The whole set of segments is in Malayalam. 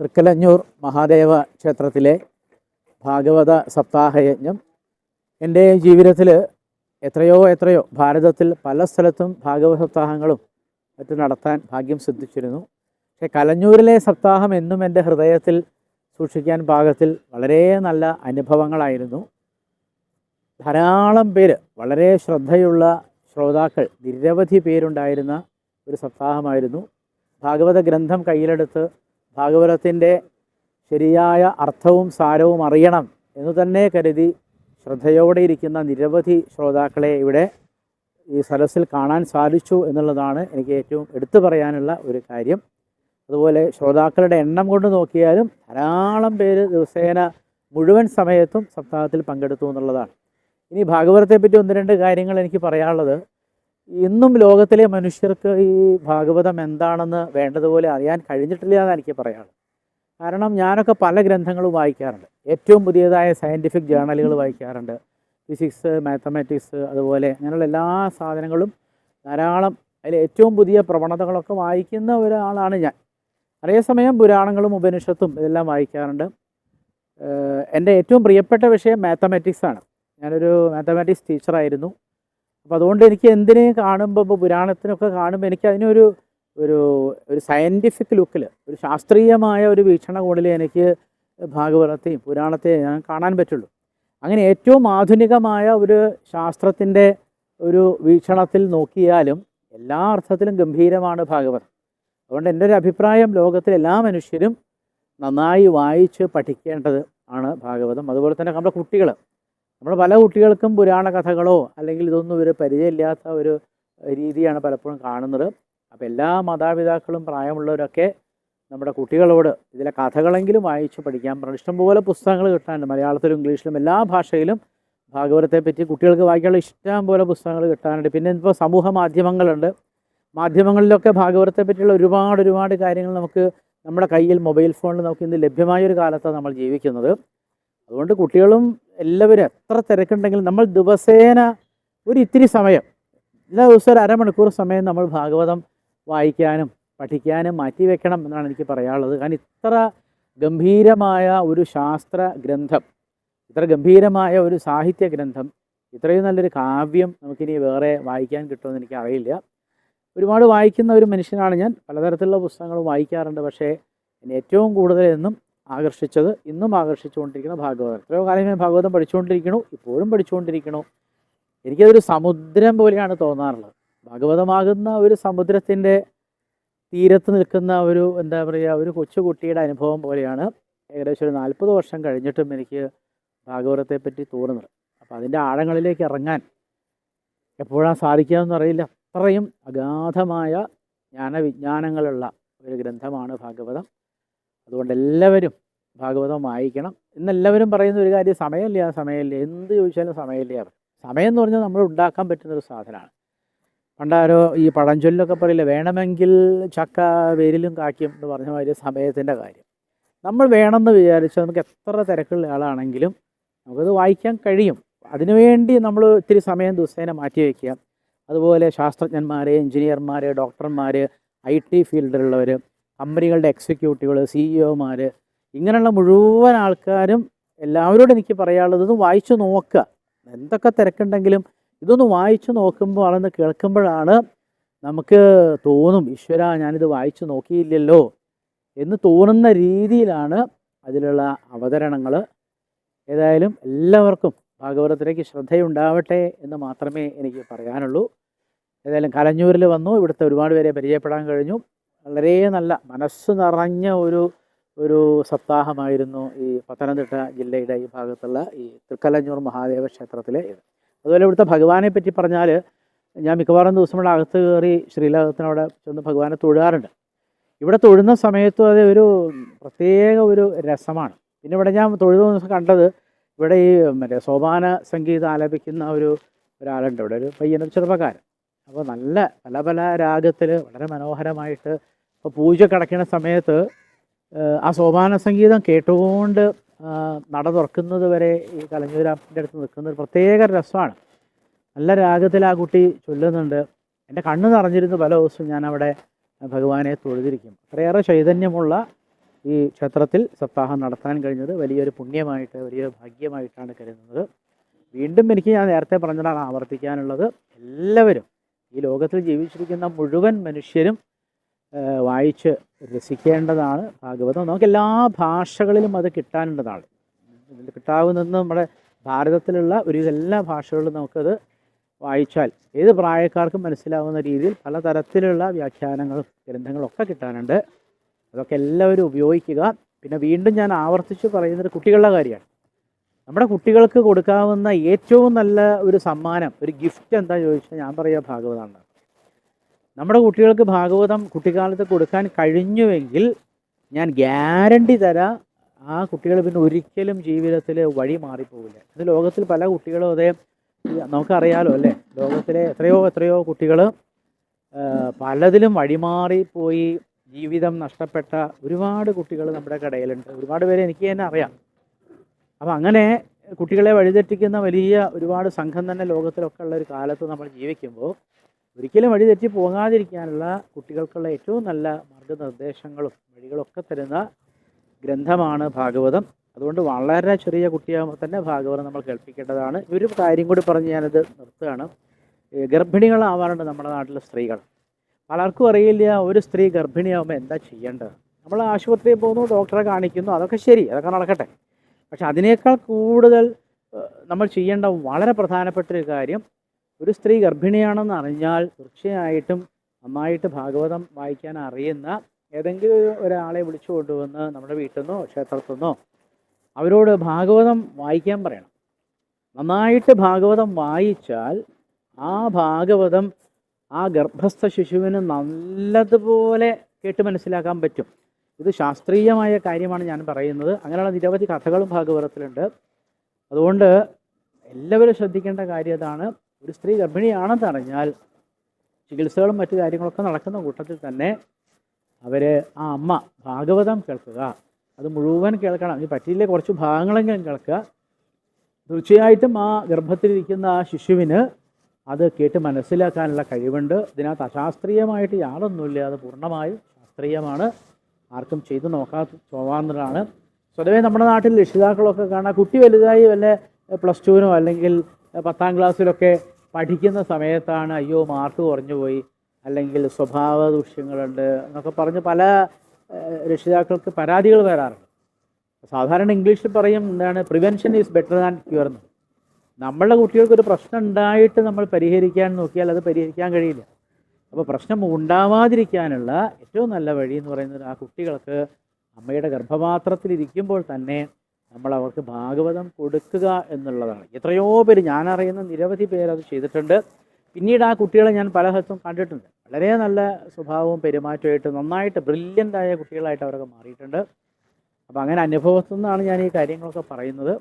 തൃക്കലഞ്ഞൂർ മഹാദേവ ക്ഷേത്രത്തിലെ ഭാഗവത സപ്താഹയജ്ഞം. എന്റെ ജീവിതത്തിൽ എത്രയോ എത്രയോ ഭാരതത്തിൽ പല സ്ഥലത്തും ഭാഗവത സപ്താഹങ്ങളും മറ്റും നടത്താൻ ഭാഗ്യം സിദ്ധിച്ചിരുന്നു. പക്ഷേ കലഞ്ഞൂരിലെ സപ്താഹം എന്നും എന്റെ ഹൃദയത്തിൽ സൂക്ഷിക്കാൻ പാകത്തിൽ വളരെ നല്ല അനുഭവങ്ങളായിരുന്നു. ധാരാളം പേര് വളരെ ശ്രദ്ധയുള്ള ശ്രോതാക്കൾ നിരവധി പേരുണ്ടായിരുന്ന ഒരു സപ്താഹമായിരുന്നു. ഭാഗവത ഗ്രന്ഥം കയ്യിലെടുത്ത് ഭാഗവതത്തിന്റെ ശരിയായ അർത്ഥവും സാരവും അറിയണം എന്ന് തന്നെ കരുതി ശ്രദ്ധയോടെ ഇരിക്കുന്ന നിരവധി ശ്രോതാക്കളെ ഇവിടെ ഈ സരസിൽ കാണാൻ സാധിച്ചു എന്നുള്ളതാണ് എനിക്ക് ഏറ്റവും എടുത്തു പറയാനുള്ള ഒരു കാര്യം. അതുപോലെ ശ്രോതാക്കളുടെ എണ്ണം കൊണ്ട് നോക്കിയാലും ധാരാളം പേര് ദിവസേന മുഴുവൻ സമയത്തും സപ്താഹത്തിൽ പങ്കെടുത്തു എന്നുള്ളതാണ്. ഇനി ഭാഗവതത്തെപ്പറ്റി ഒന്ന് രണ്ട് കാര്യങ്ങൾ എനിക്ക് പറയാനുള്ളത്. ഇന്നും ലോകത്തിലെ മനുഷ്യർക്ക് ഈ ഭാഗവതം എന്താണെന്ന് വേണ്ടതുപോലെ അറിയാൻ കഴിഞ്ഞിട്ടില്ല എന്ന് എനിക്ക് പറയാനുള്ളത്. കാരണം ഞാനൊക്കെ പല ഗ്രന്ഥങ്ങളും വായിക്കാറുണ്ട്. ഏറ്റവും പുതിയതായ സയന്റിഫിക് ജേർണലുകൾ വായിക്കാറുണ്ട്. ഫിസിക്സ് മാത്തമാറ്റിക്സ് അതുപോലെ അങ്ങനെയുള്ള എല്ലാ സാധനങ്ങളും ധാരാളം അതിൽ ഏറ്റവും പുതിയ പ്രവണതകളൊക്കെ വായിക്കുന്ന ഒരാളാണ് ഞാൻ. അതേസമയം പുരാണങ്ങളും ഉപനിഷത്തും ഇതെല്ലാം വായിക്കാറുണ്ട്. എന്റെ ഏറ്റവും പ്രിയപ്പെട്ട വിഷയം മാത്തമാറ്റിക്സാണ് ഞാനൊരു മാത്തമാറ്റിക്സ് ടീച്ചറായിരുന്നു അപ്പോൾ അതുകൊണ്ട് എനിക്ക് എന്തിനെ കാണുമ്പോൾ ഇപ്പോൾ പുരാണത്തിനൊക്കെ കാണുമ്പോൾ എനിക്ക് അതിനൊരു ഒരു ഒരു സയന്റിഫിക് ലുക്കിൽ ഒരു ശാസ്ത്രീയമായ ഒരു വീക്ഷണകോണിൽ എനിക്ക് ഭാഗവതത്തെയും പുരാണത്തെയും ഞാൻ കാണാൻ പറ്റുള്ളൂ. അങ്ങനെ ഏറ്റവും ആധുനികമായ ഒരു ശാസ്ത്രത്തിന്റെ ഒരു വീക്ഷണത്തിൽ നോക്കിയാലും എല്ലാ അർത്ഥത്തിലും ഗംഭീരമാണ് ഭാഗവതം. അതുകൊണ്ട് എന്റെ ഒരു അഭിപ്രായം ലോകത്തിലെ എല്ലാ മനുഷ്യരും നന്നായി വായിച്ച് പഠിക്കേണ്ടത് ആണ് ഭാഗവതം. അതുപോലെ തന്നെ നമ്മുടെ കുട്ടികൾ നമ്മുടെ പല കുട്ടികൾക്കും പുരാണ കഥകളോ അല്ലെങ്കിൽ ഇതൊന്നും ഒരു പരിചയമില്ലാത്ത ഒരു രീതിയാണ് പലപ്പോഴും കാണുന്നത്. അപ്പോൾ എല്ലാ മാതാപിതാക്കളും പ്രായമുള്ളവരൊക്കെ നമ്മുടെ കുട്ടികളോട് ഇതിലെ കഥകളെങ്കിലും വായിച്ച് പഠിക്കാൻ പറഞ്ഞു ഇഷ്ടംപോലെ പുസ്തകങ്ങൾ കിട്ടാനുണ്ട്. മലയാളത്തിലും ഇംഗ്ലീഷിലും എല്ലാ ഭാഷയിലും ഭാഗവതത്തെ പറ്റി കുട്ടികൾക്ക് വായിക്കാനുള്ള ഇഷ്ടം പോലെ പുസ്തകങ്ങൾ കിട്ടാനുണ്ട്. പിന്നെ ഇപ്പോൾ സമൂഹ മാധ്യമങ്ങളുണ്ട്. മാധ്യമങ്ങളിലൊക്കെ ഭാഗവതത്തെ പറ്റിയുള്ള ഒരുപാട് ഒരുപാട് കാര്യങ്ങൾ നമുക്ക് നമ്മുടെ കയ്യിൽ മൊബൈൽ ഫോണിൽ നമുക്ക് ഇന്ന് ലഭ്യമായ ഒരു കാലത്താണ് നമ്മൾ ജീവിക്കുന്നത്. അതുകൊണ്ട് കുട്ടികളും എല്ലാവരും എത്ര തിരക്കുണ്ടെങ്കിലും നമ്മൾ ദിവസേന ഒരു ഇത്തിരി സമയം എല്ലാ ദിവസവും ഒരു അരമണിക്കൂർ സമയം നമ്മൾ ഭാഗവതം വായിക്കാനും പഠിക്കാനും മാറ്റിവെക്കണം എന്നാണ് എനിക്ക് പറയാനുള്ളത്. കാരണം ഇത്ര ഗംഭീരമായ ഒരു ശാസ്ത്ര ഗ്രന്ഥം ഇത്ര ഗംഭീരമായ ഒരു സാഹിത്യ ഗ്രന്ഥം ഇത്രയും നല്ലൊരു കാവ്യം നമുക്കിനി വേറെ വായിക്കാൻ കിട്ടുമെന്ന് എനിക്ക് അറിയില്ല. ഒരുപാട് വായിക്കുന്ന ഒരു മനുഷ്യനാണ് ഞാൻ. പലതരത്തിലുള്ള പുസ്തകങ്ങൾ വായിക്കാറുണ്ട്. പക്ഷേ ഏറ്റവും കൂടുതൽ എന്നും ആകർഷിച്ചത് ഇന്നും ആകർഷിച്ചുകൊണ്ടിരിക്കുന്ന ഭാഗവതം. എത്രയോ കാലം ഞാൻ ഭാഗവതം പഠിച്ചുകൊണ്ടിരിക്കണു ഇപ്പോഴും പഠിച്ചുകൊണ്ടിരിക്കണു എനിക്കതൊരു സമുദ്രം പോലെയാണ് തോന്നാറുള്ളത്. ഭാഗവതമാകുന്ന ഒരു സമുദ്രത്തിന്റെ തീരത്ത് നിൽക്കുന്ന ഒരു എന്താ പറയുക ഒരു കൊച്ചുകുട്ടിയുടെ അനുഭവം പോലെയാണ് ഏകദേശം ഒരു നാൽപ്പത് വർഷം കഴിഞ്ഞിട്ടും എനിക്ക് ഭാഗവതത്തെ പറ്റി തോന്നുന്നത്. അപ്പോൾ അതിന്റെ ആഴങ്ങളിലേക്ക് ഇറങ്ങാൻ എപ്പോഴാണ് സാധിക്കുകയെന്ന് അറിയില്ല. അത്രയും അഗാധമായ ജ്ഞാനവിജ്ഞാനങ്ങളുള്ള ഒരു ഗ്രന്ഥമാണ് ഭാഗവതം. അതുകൊണ്ട് എല്ലാവരും ഭാഗവതം വായിക്കണം. ഇന്നെല്ലാവരും പറയുന്ന ഒരു കാര്യം സമയമില്ല സമയമില്ല. എന്ത് ചോദിച്ചാലും സമയമില്ല. സമയം എന്ന് പറഞ്ഞാൽ നമ്മൾ ഉണ്ടാക്കാൻ പറ്റുന്ന ഒരു സാധനമാണ്. പണ്ടാരോ ഈ പഴഞ്ചൊല്ലൊക്കെ പറയില്ല വേണമെങ്കിൽ ചക്ക വേരിലും കാക്കും എന്ന് പറഞ്ഞ മാതിരി സമയത്തിന്റെ കാര്യം. നമ്മൾ വേണമെന്ന് വിചാരിച്ചാൽ നമുക്ക് എത്ര തിരക്കുള്ള ആളാണെങ്കിലും നമുക്കത് വായിക്കാൻ കഴിയും. അതിനുവേണ്ടി നമ്മൾ ഇത്തിരി സമയം ദിവസേന മാറ്റി വയ്ക്കുക. അതുപോലെ ശാസ്ത്രജ്ഞന്മാർ എഞ്ചിനീയർമാർ ഡോക്ടർമാർ ഐ ടി ഫീൽഡിലുള്ളവർ കമ്പനികളുടെ എക്സിക്യൂട്ടീവുകൾ സിഇഒമാർ ഇങ്ങനെയുള്ള മുഴുവൻ ആൾക്കാരും എല്ലാവരോടും എനിക്ക് പറയാനുള്ളത് ഇത് വായിച്ചു നോക്കുക. എന്തൊക്കെ തിരക്കുണ്ടെങ്കിലും ഇതൊന്ന് വായിച്ചു നോക്കുമ്പോൾ അതൊന്ന് കേൾക്കുമ്പോഴാണ് നമുക്ക് തോന്നും ഈശ്വര ഞാനിത് വായിച്ചു നോക്കിയില്ലല്ലോ എന്ന് തോന്നുന്ന രീതിയിലാണ് അതിലുള്ള അവതരണങ്ങൾ ഏതായാലും എല്ലാവർക്കും ഭാഗവതത്തിലേക്ക് ശ്രദ്ധയുണ്ടാവട്ടെ എന്ന് മാത്രമേ എനിക്ക് പറയാനുള്ളൂ. ഏതായാലും കലഞ്ഞൂരിൽ വന്നു. ഇവിടുത്തെ ഒരുപാട് പേരെ പരിചയപ്പെടാൻ കഴിഞ്ഞു. വളരെ നല്ല മനസ്സ് നിറഞ്ഞ ഒരു ഒരു സപ്താഹമായിരുന്നു ഈ പത്തനംതിട്ട ജില്ലയുടെ ഈ ഭാഗത്തുള്ള ഈ തൃക്കലഞ്ഞൂർ മഹാദേവ ക്ഷേത്രത്തിലെ ഇത്. അതുപോലെ ഇവിടുത്തെ ഭഗവാനെ പറ്റി പറഞ്ഞാൽ ഞാൻ മിക്കവാറും ദിവസം ഇവിടെ അകത്ത് കയറി ശ്രീലകത്തിനവിടെ ചെന്ന് ഭഗവാനെ തൊഴുകാറുണ്ട്. ഇവിടെ തൊഴുന്ന സമയത്തും അത് ഒരു പ്രത്യേക ഒരു രസമാണ്. പിന്നെ ഇവിടെ ഞാൻ തൊഴുത ദിവസം കണ്ടത് ഇവിടെ ഈ മറ്റേ സോപാന സംഗീതം ആലപിക്കുന്ന ഒരു ഒരാളുണ്ട്. ഇവിടെ ഒരു പയ്യനും ചെറുപ്പക്കാരൻ. അപ്പോൾ നല്ല പല പല രാഗത്തിൽ വളരെ മനോഹരമായിട്ട് ഇപ്പോൾ പൂജ കിടക്കുന്ന സമയത്ത് ആ സോപാന സംഗീതം കേട്ടുകൊണ്ട് നട തുറക്കുന്നത് വരെ ഈ കലഞ്ഞൂരാപ്പിന്റെ അടുത്ത് നിൽക്കുന്ന ഒരു പ്രത്യേക രസമാണ്. നല്ല രാഗത്തിൽ ആ കുട്ടി ചൊല്ലുന്നുണ്ട്. എന്റെ കണ്ണ് നിറഞ്ഞിരുന്നു പല ദിവസവും ഞാൻ അവിടെ ഭഗവാനെ തൊഴുതിരിക്കും. അത്രയേറെ ചൈതന്യമുള്ള ഈ ക്ഷേത്രത്തിൽ സപ്താഹം നടത്താൻ കഴിഞ്ഞത് വലിയൊരു പുണ്യമായിട്ട് വലിയൊരു ഭാഗ്യമായിട്ടാണ് കരുതുന്നത്. വീണ്ടും എനിക്ക് ഞാൻ നേരത്തെ പറഞ്ഞതാണ് ആവർത്തിക്കാനുള്ളത്. എല്ലാവരും ഈ ലോകത്തിൽ ജീവിച്ചിരിക്കുന്ന മുഴുവൻ മനുഷ്യരും വായിച്ച് രസിക്കേണ്ടതാണ് ഭാഗവതം. നമുക്ക് എല്ലാ ഭാഷകളിലും അത് കിട്ടാനുള്ളതാണ്. ഇതിൽ കിട്ടാവുന്ന നമ്മുടെ ഭാരതത്തിലുള്ള ഒരു എല്ലാ ഭാഷകളിലും നമുക്കത് വായിച്ചാൽ ഏത് പ്രായക്കാർക്കും മനസ്സിലാവുന്ന രീതിയിൽ പലതരത്തിലുള്ള വ്യാഖ്യാനങ്ങളും ഗ്രന്ഥങ്ങളും ഒക്കെ കിട്ടാനുണ്ട്. അതൊക്കെ എല്ലാവരും ഉപയോഗിക്കുക. പിന്നെ വീണ്ടും ഞാൻ ആവർത്തിച്ച് പറയുന്നത് കുട്ടികളുടെ കാര്യമാണ്. നമ്മുടെ കുട്ടികൾക്ക് കൊടുക്കാവുന്ന ഏറ്റവും നല്ല ഒരു സമ്മാനം ഒരു ഗിഫ്റ്റ് എന്താ ചോദിച്ചാൽ ഞാൻ പറയുക ഭാഗവതമാണ് നമ്മുടെ കുട്ടികൾക്ക് ഭാഗവതം കുട്ടിക്കാലത്ത് കൊടുക്കാൻ കഴിഞ്ഞുവെങ്കിൽ ഞാൻ ഗ്യാരണ്ടി തരാം. ആ കുട്ടികൾ പിന്നെ ഒരിക്കലും ജീവിതത്തിൽ വഴി മാറിപ്പോവില്ല. ഇത് ലോകത്തിൽ പല കുട്ടികളും അതേ നമുക്കറിയാലോ അല്ലേ? ലോകത്തിലെ എത്രയോ എത്രയോ കുട്ടികൾ പലതിലും വഴിമാറിപ്പോയി ജീവിതം നഷ്ടപ്പെട്ട ഒരുപാട് കുട്ടികൾ നമ്മുടെ കടയിലുണ്ട്. ഒരുപാട് പേരെ എനിക്ക് തന്നെ അറിയാം. അപ്പം അങ്ങനെ കുട്ടികളെ വഴിതെറ്റിക്കുന്ന വലിയ ഒരുപാട് സംഘം തന്നെ ലോകത്തിലൊക്കെ ഉള്ള ഒരു കാലത്ത് നമ്മൾ ജീവിക്കുമ്പോൾ ഒരിക്കലും വഴി തെറ്റി പോകാതിരിക്കാനുള്ള കുട്ടികൾക്കുള്ള ഏറ്റവും നല്ല മാർഗനിർദ്ദേശങ്ങളും വഴികളൊക്കെ തരുന്ന ഗ്രന്ഥമാണ് ഭാഗവതം. അതുകൊണ്ട് വളരെ ചെറിയ കുട്ടിയാകുമ്പോൾ തന്നെ ഭാഗവതം നമ്മൾ കേൾപ്പിക്കേണ്ടതാണ്. ഒരു കാര്യം കൂടി പറഞ്ഞ് ഞാനത് നിർത്തുകയാണ്. ഗർഭിണികളാവാറുണ്ട് നമ്മുടെ നാട്ടിലെ സ്ത്രീകൾ. പലർക്കും അറിയില്ല ഒരു സ്ത്രീ ഗർഭിണിയാകുമ്പോൾ എന്താ ചെയ്യേണ്ടത്? നമ്മൾ ആശുപത്രിയിൽ പോകുന്നു ഡോക്ടറെ കാണിക്കുന്നു അതൊക്കെ ശരി അതൊക്കെ നടക്കട്ടെ. പക്ഷെ അതിനേക്കാൾ കൂടുതൽ നമ്മൾ ചെയ്യേണ്ട വളരെ പ്രധാനപ്പെട്ട ഒരു കാര്യം ഒരു സ്ത്രീ ഗർഭിണിയാണെന്ന് അറിഞ്ഞാൽ തീർച്ചയായിട്ടും നന്നായിട്ട് ഭാഗവതം വായിക്കാൻ അറിയുന്ന ഏതെങ്കിലും ഒരാളെ വിളിച്ചു കൊണ്ടുവന്ന് നമ്മുടെ വീട്ടിൽ നിന്നോ ക്ഷേത്രത്തിൽ നിന്നോ അവരോട് ഭാഗവതം വായിക്കാൻ പറയണം. നന്നായിട്ട് ഭാഗവതം വായിച്ചാൽ ആ ഭാഗവതം ആ ഗർഭസ്ഥ ശിശുവിന് നല്ലതുപോലെ കേട്ട് മനസ്സിലാക്കാൻ പറ്റും. ഇത് ശാസ്ത്രീയമായ കാര്യമാണ് ഞാൻ പറയുന്നത്. അങ്ങനെയുള്ള നിരവധി കഥകളും ഭാഗവതത്തിലുണ്ട്. അതുകൊണ്ട് എല്ലാവരും ശ്രദ്ധിക്കേണ്ട കാര്യം അതാണ് ഒരു സ്ത്രീ ഗർഭിണിയാണെന്ന് അറിഞ്ഞാൽ ചികിത്സകളും മറ്റു കാര്യങ്ങളൊക്കെ നടക്കുന്ന കൂട്ടത്തിൽ തന്നെ അവർ ആ അമ്മ ഭാഗവതം കേൾക്കുക. അത് മുഴുവൻ കേൾക്കണം. ഈ പറ്റിയില്ല കുറച്ച് ഭാഗങ്ങളെങ്കിലും കേൾക്കുക. തീർച്ചയായിട്ടും ആ ഗർഭത്തിലിരിക്കുന്ന ആ ശിശുവിന് അത് കേട്ട് മനസ്സിലാക്കാനുള്ള കഴിവുണ്ട്. ഇതിനകത്ത് അശാസ്ത്രീയമായിട്ട് യാതൊന്നുമില്ല. അത് പൂർണമായും ശാസ്ത്രീയമാണ്. ആർക്കും ചെയ്തു നോക്കാൻ പോകാവുന്നതാണ് സ്വതവേ നമ്മുടെ നാട്ടിൽ രക്ഷിതാക്കളൊക്കെ കാണാൻ കുട്ടി വലുതായി വല്ല പ്ലസ് ടുവിനോ അല്ലെങ്കിൽ പത്താം ക്ലാസ്സിലൊക്കെ പഠിക്കുന്ന സമയത്താണ് അയ്യോ മാർക്ക് കുറഞ്ഞു പോയി അല്ലെങ്കിൽ സ്വഭാവ ദൂഷ്യങ്ങളുണ്ട് എന്നൊക്കെ പറഞ്ഞ് പല രക്ഷിതാക്കൾക്ക് പരാതികൾ വരാറുണ്ട്. സാധാരണ ഇംഗ്ലീഷിൽ പറയും എന്താണ് prevention is better than cure എന്ന്. നമ്മളുടെ കുട്ടികൾക്കൊരു പ്രശ്നം ഉണ്ടായിട്ട് നമ്മൾ പരിഹരിക്കാൻ നോക്കിയാൽ അത് പരിഹരിക്കാൻ കഴിയില്ല. അപ്പോൾ പ്രശ്നം ഉണ്ടാവാതിരിക്കാനുള്ള ഏറ്റവും നല്ല വഴി എന്ന് പറയുന്നത് ആ കുട്ടികൾക്ക് അമ്മയുടെ ഗർഭപാത്രത്തിൽ ഇരിക്കുമ്പോൾ തന്നെ നമ്മൾ അവർക്ക് ഭാഗവതം കൊടുക്കുക എന്നുള്ളതാണ്. എത്രയോ പേര് ഞാനറിയുന്ന നിരവധി പേര് അത് ചെയ്തിട്ടുണ്ട്. പിന്നീട് ആ കുട്ടികളെ ഞാൻ പല സ്ഥലത്തും കണ്ടിട്ടുണ്ട്. വളരെ നല്ല സ്വഭാവവും പെരുമാറ്റമായിട്ട് നന്നായിട്ട് ബ്രില്യന്റായ കുട്ടികളായിട്ട് അവരൊക്കെ മാറിയിട്ടുണ്ട്. അപ്പോൾ അങ്ങനെ അനുഭവത്തിൽ നിന്നാണ് ഞാൻ ഈ കാര്യങ്ങളൊക്കെ പറയുന്നത്.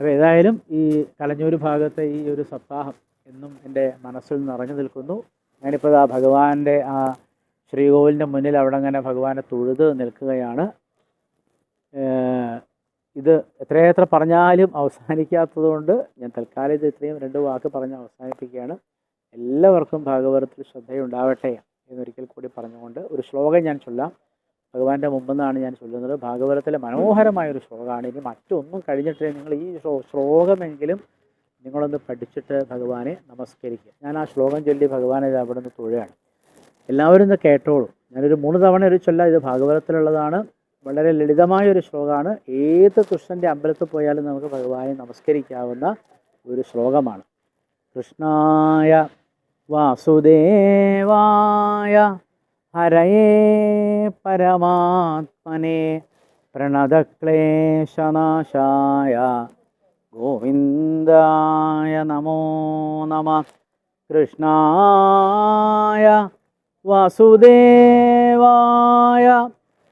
അപ്പോൾ ഏതായാലും ഈ കലഞ്ഞൂർ ഭാഗത്തെ ഈ ഒരു സപ്താഹം എന്നും എന്റെ മനസ്സിൽ നിറഞ്ഞു നിൽക്കുന്നു. ഞാനിപ്പോൾ ആ ഭഗവാന്റെ ആ ശ്രീകോവിലിന്റെ മുന്നിൽ അവിടെ അങ്ങനെ ഭഗവാനെ തൊഴുത് നിൽക്കുകയാണ്. ഇത് എത്രയെത്ര പറഞ്ഞാലും അവസാനിക്കാത്തതുകൊണ്ട് ഞാൻ തൽക്കാലം ഇത് ഇത്രയും രണ്ട് വാക്ക് പറഞ്ഞ് അവസാനിപ്പിക്കുകയാണ്. എല്ലാവർക്കും ഭാഗവതത്തിൽ ശ്രദ്ധയുണ്ടാവട്ടെ എന്നൊരിക്കൽ കൂടി പറഞ്ഞുകൊണ്ട് ഒരു ശ്ലോകം ഞാൻ ചൊല്ലാം. ഭഗവാന്റെ മുമ്പെന്നാണ് ഞാൻ ചൊല്ലുന്നത്. ഭാഗവതത്തിലെ മനോഹരമായ ഒരു ശ്ലോകമാണ്. ഇനി മറ്റൊന്നും കഴിഞ്ഞിട്ട് നിങ്ങൾ ഈ ശ്ലോ- ശ്ലോകമെങ്കിലും നിങ്ങളൊന്ന് പഠിച്ചിട്ട് ഭഗവാനെ നമസ്കരിക്കുക. ഞാൻ ആ ശ്ലോകം ചൊല്ലി ഭഗവാനെ അവിടെ നിന്ന് തൊഴുകയാണ്. എല്ലാവരും ഇത് കേട്ടോളൂ. ഞാനൊരു മൂന്ന് തവണ ഒരു ചൊല്ല. ഇത് ഭാഗവതത്തിലുള്ളതാണ്. വളരെ ലളിതമായ ഒരു ശ്ലോകമാണ്. ഏത് കൃഷ്ണന്റെ അമ്പലത്തിൽ പോയാലും നമുക്ക് ഭഗവാനെ നമസ്കരിക്കാവുന്ന ഒരു ശ്ലോകമാണ്. കൃഷ്ണായ വാസുദേവായ ഹരയേ പരമാത്മനെ പ്രണതക്ലേശനാശായ ഗോവിന്ദായ നമോ നമ. കൃഷ്ണായ വാസുദേവായ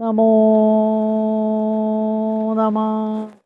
ナモーナマー